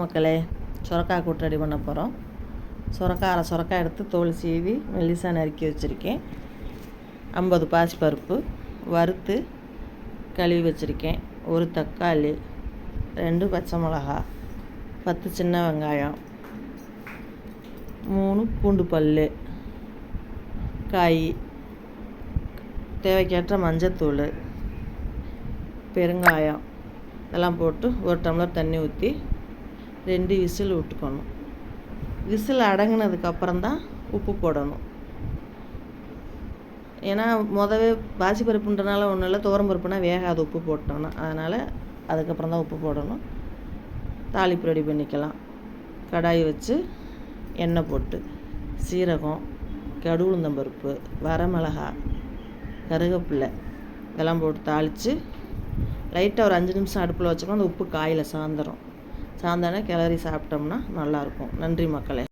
மக்களே சுரக்காய் கூட்டு ரெடி பண்ண போகிறோம் சுரக்காய் அரை சுரக்காய் எடுத்து தோல் சீவி மெல்லிசாக நறுக்கி வச்சுருக்கேன். ஐம்பது பாசிப்பருப்பு வறுத்து கழுவி வச்சுருக்கேன். ஒரு தக்காளி ரெண்டு பச்சை மிளகா பத்து சின்ன வெங்காயம் மூணு பூண்டு பல் காய் தேவைக்கேற்ற மஞ்சத்தூள் பெருங்காயம் இதெல்லாம் போட்டு ஒரு டம்ளர் தண்ணி ஊற்றி ரெண்டு விசில் விட்டுக்கணும். விசில் அடங்கினதுக்கப்புறம் தான் உப்பு போடணும். ஏன்னா மொதவே பாசி பருப்புன்றனால ஒன்றும் இல்லை துவரம் பருப்புனா வேகாது உப்பு போட்டோன்னா அதனால் அதுக்கப்புறம் தான் உப்பு போடணும். தாளிப்பு ரெடி பண்ணிக்கலாம். கடாய் வச்சு எண்ணெய் போட்டு சீரகம் கடுகுளுந்தம்பருப்பு வரமிளகா கருகப்பில்லை இதெல்லாம் போட்டு தாளித்து லைட்டாக ஒரு அஞ்சு நிமிஷம் அடுப்பில் வச்சோம்னா அந்த உப்பு காயில் சாயந்தரம் சாயந்தரம் கிளறி சாப்பிட்டோம்னா நல்லாயிருக்கும். நன்றி மக்களே.